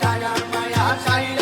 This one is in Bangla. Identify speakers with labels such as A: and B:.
A: জ্বালাইয়া